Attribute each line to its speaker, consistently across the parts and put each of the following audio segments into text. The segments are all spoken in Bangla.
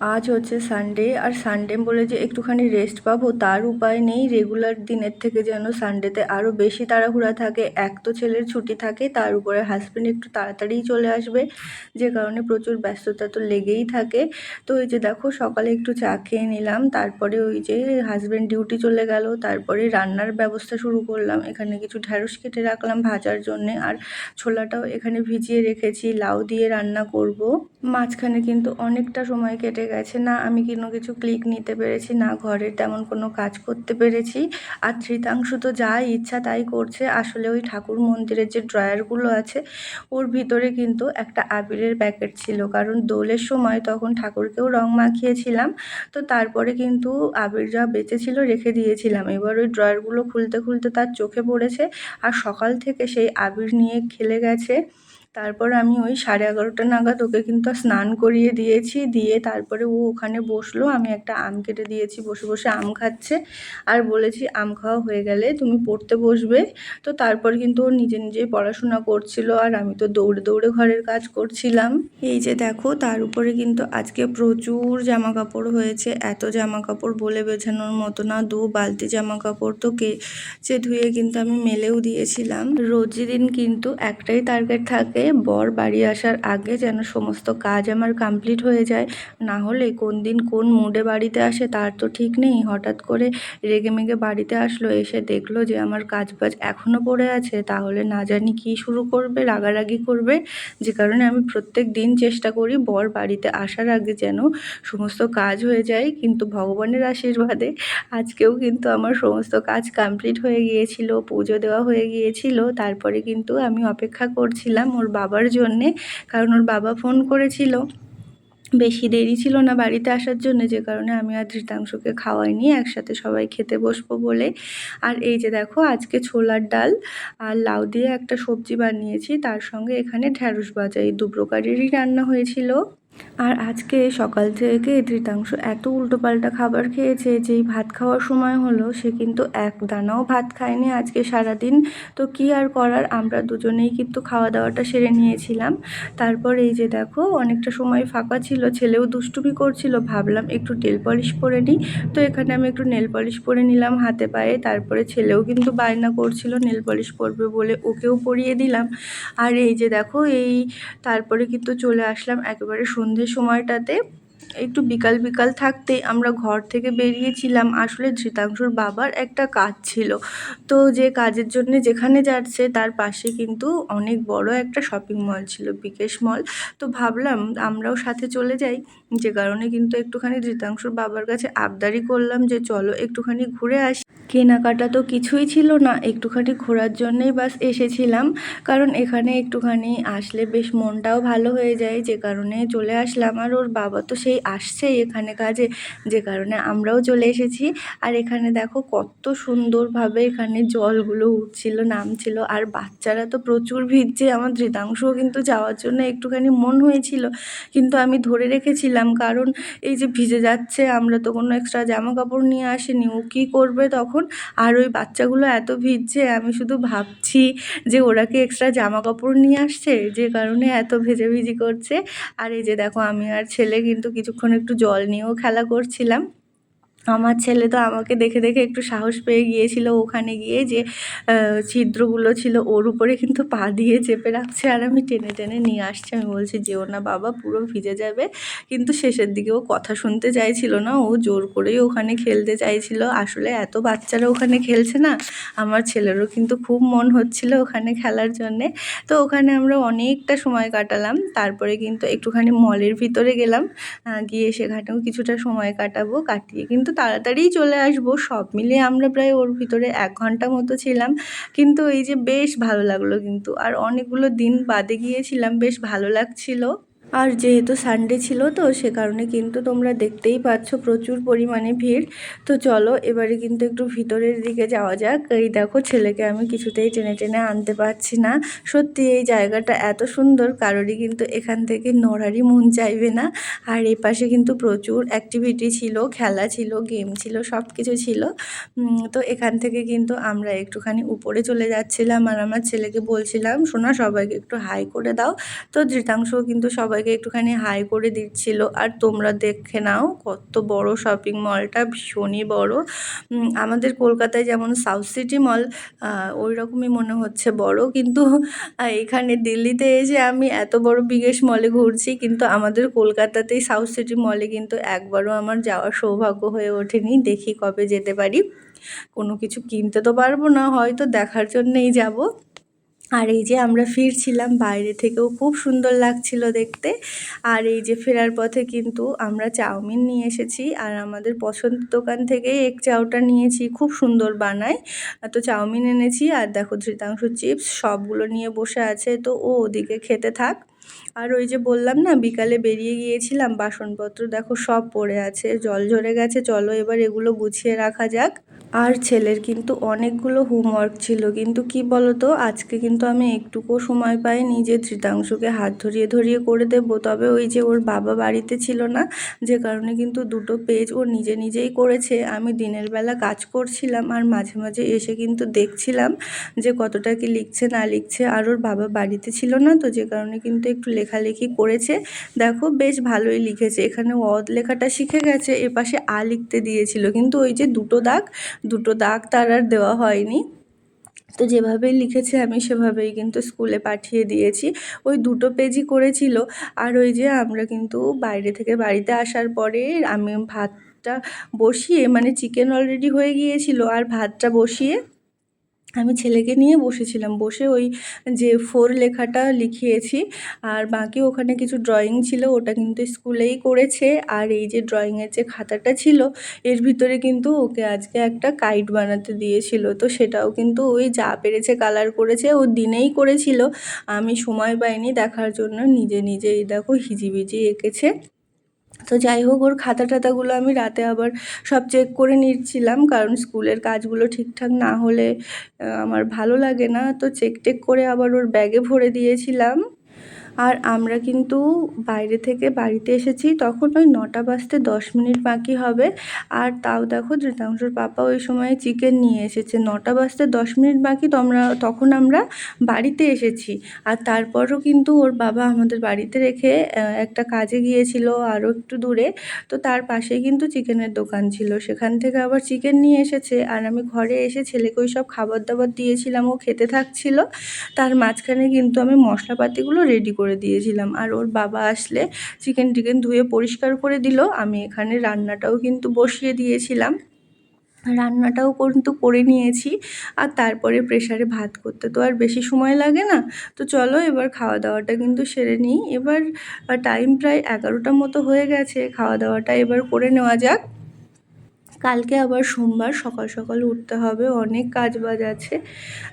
Speaker 1: আজ হচ্ছে সানডে আর সানডে বলে যে একটুখানি রেস্ট পাবো, তার উপায় নেই। রেগুলার দিনের থেকে যেন সানডেতে আরও বেশি তাড়াহুড়া থাকে, এক তো ছেলের ছুটি থাকে, তার উপরে হাজব্যান্ড একটু তাড়াতাড়িই চলে আসবে, যে কারণে প্রচুর ব্যস্ততা তো লেগেই থাকে। তো ওই যে দেখো, সকালে একটু চা খেয়ে নিলাম, তারপরে ওই যে হাজব্যান্ড ডিউটি চলে গেল, তারপরে রান্নার ব্যবস্থা শুরু করলাম, এখানে কিছু ঢ্যাঁড়স কেটে রাখলাম ভাজার জন্যে, আর ছোলাটাও এখানে ভিজিয়ে রেখেছি, লাউ দিয়ে রান্না করব। মাঝখানে কিন্তু অনেকটা সময় কেটে গেছে। না, আমি কোনো কিছু ক্লিক নিতে পেরেছি, না ঘরের তেমন কোনো কাজ করতে পেরেছি। আর ধৃতাংশ তো যা ইচ্ছা তাই করছে। আসলে ওই ঠাকুর মন্দিরের যে ড্রয়ারগুলো আছে, ওর ভিতরে কিন্তু একটা আবিরের প্যাকেট ছিল। কারণ দোলের সময় তখন ঠাকুরকেও রং মাখিয়েছিলাম, তো তারপরে কিন্তু আবির যা বেঁচে ছিল রেখে দিয়েছিলাম। এবার ওই ড্রয়ারগুলো খুলতে খুলতে তার চোখে পড়েছে, আর সকাল থেকে সেই আবির নিয়ে খেলে গেছে। তারপর আমি ওই সাড়ে এগারোটা নাগাদ ওকে কিন্তু স্নান করিয়ে দিয়েছি, দিয়ে তারপরে ও ওখানে বসল। আমি একটা আম কেটে দিয়েছি, বসে বসে আম খাচ্ছে। আর বলেছি, আম খাওয়া হয়ে গেলে তুমি পড়তে বসবে। তো তারপর কিন্তু ও নিজে নিজেই পড়াশোনা করছিল আর আমি তো দৌড়ে দৌড়ে ঘরের কাজ করছিলাম। এই যে দেখো, তার উপরে কিন্তু আজকে প্রচুর জামা কাপড় হয়েছে। এত জামা কাপড় বলে বোঝানোর মতো না। দু বালতি জামা কাপড় তো কেচে ধুয়ে কিন্তু আমি মেলেও দিয়েছিলাম। রোজই দিন কিন্তু একটাই টার্গেট থাকে বর বাড়ি আসার আগে যেন সমস্ত কাজ আমার কমপ্লিট হয়ে যায়। না হলে কোন দিন কোন মুডে বাড়িতে আসে তার তো ঠিক নেই। হঠাৎ করে রেগে মেগে বাড়িতে আসলো, এসে দেখল যে আমার কাজ বাজ এখনও পড়ে আছে। তাহলে না জানি কি শুরু করবে, রাগারাগি করবে। যে কারণে আমি প্রত্যেক দিন চেষ্টা করি বর বাড়িতে আসার আগে যেন সমস্ত কাজ হয়ে যায়। কিন্তু ভগবানের আশীর্বাদে আজকেও কিন্তু আমার সমস্ত কাজ কমপ্লিট হয়ে গিয়েছিল, পুজো দেওয়া হয়ে গিয়েছিল। তারপরে কিন্তু আমি অপেক্ষা করছিলাম ওর বাবার জন্যে, কারণ ওর বাবা ফোন করেছিল। বেশি দেরি ছিল না বাড়িতে আসার জন্য, যে কারণে আমি আর ধৃতাংশকে খাওয়াইনি, একসাথে সবাই খেতে বসবো বলে। আর এই যে দেখো, আজকে ছোলার ডাল আর লাউ দিয়ে একটা সবজি বানিয়েছি। তার সঙ্গে এখানে ঢ্যাঁড়স ভাজা। এই দু প্রকারেরই রান্না হয়েছিল। আর আজকে সকাল থেকে ধৃতাংশ এত উল্টোপাল্টা খাবার খেয়েছে, যেই ভাত খাওয়ার সময় হলো, সে কিন্তু এক দানাও ভাত খায়নি আজকে সারাদিন। তো কি আর করার? আমরা দুজনেই কিন্তু খাওয়া দাওয়াটা সেরে নিয়েছিলাম। তারপর এই যে দেখো, অনেকটা সময় ফাঁকা ছিল, ছেলেও দুষ্টুমি করছিল, ভাবলাম একটু নেল পলিশ পরে নিই। তো এখানে আমি একটু নেল পলিশ পরে নিলাম হাতে পায়ে, তারপরে ছেলেও কিন্তু বায়না করছিল, নেল পলিশ পরবে বলে ওকেও পরিয়ে দিলাম। আর এই যে দেখো, এই তারপরে কিন্তু চলে আসলাম একেবারে সন্ধ্যের সময়টাতে একটু বিকাল বিকাল থাকতে আমরা ঘর থেকে বেরিয়েছিলাম। আসলে ধৃতাংশুর বাবার একটা কাজ ছিল। তো যে কাজের জন্য যেখানে যাচ্ছে, তার পাশে কিন্তু অনেক বড় একটা শপিং মল ছিল, বিকেশ মল তো ভাবলাম আমরাও সাথে চলে যাই। যে কারণে কিন্তু একটুখানি ধৃতাংশুর বাবার কাছে আবদারি করলাম যে চলো একটুখানি ঘুরে আসি। কেনাকাটা তো কিছুই ছিল না, একটুখানি ঘোরার জন্যেই বাস এসেছিলাম। কারণ এখানে একটুখানি আসলে বেশ মনটাও ভালো হয়ে যায়, যে কারণে চলে আসলাম। আর ওর বাবা তো সেই আসছেই এখানে কাজে, যে কারণে আমরাও চলে এসেছি। আর এখানে দেখো কত সুন্দরভাবে এখানে জলগুলো উঠছিল, নামছিল। আর বাচ্চারা তো প্রচুর ভিজছে আমার ধৃতাংশও কিন্তু যাওয়ার জন্য একটুখানি মন হয়েছিল। কিন্তু আমি ধরে রেখেছিলাম কারণ এই যে ভিজে যাচ্ছে, আমরা তো কোনো এক্সট্রা জামা কাপড় নিয়ে আসিনি। ও কী করবে তখন? তখন আর ওই বাচ্চাগুলো এত ভিজছে, আমি শুধু ভাবছি যে ওরা কি এক্সট্রা জামা কাপড় নিয়ে আসছে, যে কারণে এত ভেজাভিজি করছে। আর এই যে দেখো, আমি আর ছেলে কিন্তু কিছুক্ষণ একটু জল নিয়েও খেলা করছিলাম। আমার ছেলে তো আমাকে দেখে দেখে একটু সাহস পেয়ে গিয়েছিল ওখানে গিয়ে যে ছিদ্রগুলো ছিল ওর উপরে কিন্তু পা দিয়ে চেপে রাখছে আর আমি টেনে টেনে নিয়ে আসছি। আমি বলছি, যেও না বাবা, পুরো ভিজে যাবে। কিন্তু শেষের দিকে ও কথা শুনতে চাইছিল না। ও জোর করেই ওখানে খেলতে চাইছিল। আসলে এত বাচ্চারা ওখানে খেলছে না, আমার ছেলেরও কিন্তু খুব মন হচ্ছিল ওখানে খেলার জন্যে। তো ওখানে আমরা অনেকটা সময় কাটালাম। তারপরে কিন্তু একটুখানি মলের ভিতরে গেলাম। গিয়ে সেখানেও কিছুটা সময় কাটাবো, কাটিয়ে কিন্তু তাড়াতাড়িই চলে আসব। সব মিলিয়ে আমরা প্রায় ওর ভিতরে এক ঘণ্টা মতো ছিলাম। কিন্তু এই যে বেশ ভালো লাগল কিন্তু। আর অনেকগুলো দিন বাদে গিয়েছিলাম, বেশ ভালো লাগছিল। আর যেহেতু সানডে ছিল তো, সে কারণে কিন্তু তোমরা দেখতেই পাচ্ছ প্রচুর পরিমাণে ভিড়। তো চলো, এবারে কিন্তু একটু ভিতরের দিকে যাওয়া যাক। এই দেখো, ছেলেকে আমি কিছুতেই টেনে টেনে আনতে পারছি না। সত্যি, এই জায়গাটা এত সুন্দর, কারোরই কিন্তু এখান থেকে নড়ারই মন চাইবে না। আর এই পাশে কিন্তু প্রচুর অ্যাক্টিভিটি ছিল, খেলা ছিল গেম ছিল সব কিছু ছিল তো এখান থেকে কিন্তু আমরা একটুখানি উপরে চলে যাচ্ছিলাম। আর আমার ছেলেকে বলছিলাম, শোনা, সবাইকে একটু হাই করে দাও। তো ধৃতাংশও কিন্তু সবাইকে একটুখানি হাই করে দিচ্ছিল। আর তোমরা দেখে নাও, কত বড় শপিং মলটা ভীষণই বড়। আমাদের কলকাতায় যেমন সাউথ সিটি মল ওই রকমই মনে হচ্ছে বড়। কিন্তু এখানে দিল্লিতে এসে আমি এত বড় বিগেশ মলে ঘুরছি, কিন্তু আমাদের কলকাতাতেই সাউথ সিটি মলে কিন্তু একবারও আমার যাওয়ার সৌভাগ্য হয়ে ওঠেনি। দেখি কবে যেতে পারি। কোনো কিছু কিনতে তো পারব না, হয়তো দেখার জন্যেই যাব। আর এই যে আমরা ফিরছিলাম বাইরে থেকেও খুব সুন্দর লাগছিল দেখতে। আর এই যে ফেরার পথে কিন্তু আমরা চাউমিন নিয়ে এসেছি আর আমাদের পছন্দ দোকান থেকে এক চাউটা নিয়েছি, খুব সুন্দর বানায়। তো চাউমিন এনেছি আর দেখো ধৃতাংশ চিপস সবগুলো নিয়ে বসে আছে। তো ও ওদিকে খেতে থাক। আর ওই যে বললাম না, বিকালে বেরিয়ে গিয়েছিলাম, বাসনপত্র দেখো সব পড়ে আছে, জল ঝরে গেছে, চলো এবার এগুলো গুছিয়ে রাখা যাক। আর ছেলের কিন্তু অনেকগুলো হোমওয়ার্ক ছিল, কিন্তু কি বলতো, আজকে কিন্তু আমি একটুকু সময় পাই যে ধৃতাংশকে হাত ধরিয়ে ধরিয়ে করে দেবো, তবে ওই যে ওর বাবা বাড়িতে ছিল না, যে কারণে কিন্তু দুটো পেজ ও নিজে নিজেই করেছে। আমি দিনের বেলা কাজ করছিলাম আর মাঝে মাঝে এসে কিন্তু দেখছিলাম যে কতটা কি লিখছে না লিখছে, আর ওর বাবা বাড়িতে ছিল না তো, যে কারণে কিন্তু একটু লেখালেখি করেছে। দেখো, বেশ ভালোই লিখেছে। এখানে অদ লেখাটা শিখে গেছে, এপাশে আ লিখতে দিয়েছিল। কিন্তু ওই যে দুটো দাগ দুটো দাগ তার আর দেওয়া হয়নি। তো যেভাবেই লিখেছে আমি সেভাবেই কিন্তু স্কুলে পাঠিয়ে দিয়েছি। ওই দুটো পেজই করেছিল। আর ওই যে আমরা কিন্তু বাইরে থেকে বাড়িতে আসার পরে আমি ভাতটা বসিয়ে মানে চিকেন অলরেডি হয়ে গিয়েছিল, আর ভাতটা বসিয়ে আমি ছেলেকে নিয়ে বসেছিলাম। বসে ওই যে ফোর লেখাটা লিখিয়েছি। আর বাকি ওখানে কিছু ড্রয়িং ছিল, ওটা কিন্তু স্কুলেই করেছে। আর এই যে ড্রয়িংয়ের যে খাতাটা ছিল, এর ভিতরে কিন্তু ওকে আজকে একটা কাইট বানাতে দিয়েছিল। তো সেটাও কিন্তু ওই যা পেরেছে কালার করেছে, ও দিনেই করেছিল। আমি সময় পাইনি দেখার জন্য, নিজে নিজেই দেখো, হিজিবিজি এঁকেছে। তো যাই হোক, ওর খাতা টাতাগুলো আমি রাতে আবার সব চেক করে নিচ্ছিলাম, কারণ স্কুলের কাজগুলো ঠিকঠাক না হলে আমার ভালো লাগে না। তো চেক টেক করে আবার ওর ব্যাগে ভরে দিয়েছিলাম। আর আমরা কিন্তু বাইরে থেকে বাড়িতে এসেছি, তখন ওই নটা বাজতে দশ মিনিট বাকি হবে। আর তাও দেখো ধৃতাংশর পাপা ওই সময় চিকেন নিয়ে এসেছে। নটা বাজতে দশ মিনিট বাকি তোমরা তখন আমরা বাড়িতে এসেছি। আর তারপরও কিন্তু ওর বাবা আমাদের বাড়িতে রেখে একটা কাজে গিয়েছিল আরও একটু দূরে। তো তার পাশে কিন্তু চিকেনের দোকান ছিল। সেখান থেকে আবার চিকেন নিয়ে এসেছে। আর আমি ঘরে এসে ছেলেকে ওই সব খাবার দাবার দিয়েছিলাম, ও খেতে থাকছিল। তার মাঝখানে কিন্তু আমি মশলাপাতিগুলো রেডি করে করে দিয়েছিলাম। আর ওর বাবা আসলে চিকেন টিকেন ধুয়ে পরিষ্কার করে দিল। আমি এখানে রান্নাটাও কিন্তু বসিয়ে দিয়েছিলাম। রান্নাটাও কিন্তু করে নিয়েছি। আর তারপরে প্রেশারে ভাত করতে তো আর বেশি সময় লাগে না। তো চলো এবার খাওয়া দাওয়াটা কিন্তু সেরে নিই। এবার টাইম প্রায় এগারোটার মতো হয়ে গেছে। খাওয়া দাওয়াটা এবার করে নেওয়া যাক। কালকে আবার সোমবার সকাল সকাল উঠতে হবে, অনেক কাজ বাজ আছে।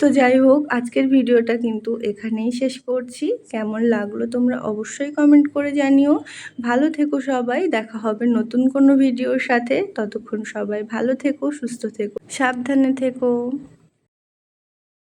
Speaker 1: তো যাই হোক, আজকের ভিডিওটা কিন্তু এখানেই শেষ করছি। কেমন লাগল তোমরা অবশ্যই কমেন্ট করে জানিও। ভালো থেকো সবাই, দেখা হবে নতুন কোনো ভিডিওর সাথে। ততক্ষণ সবাই ভালো থেকো, সুস্থ থেকো। সাবধানে থেকো।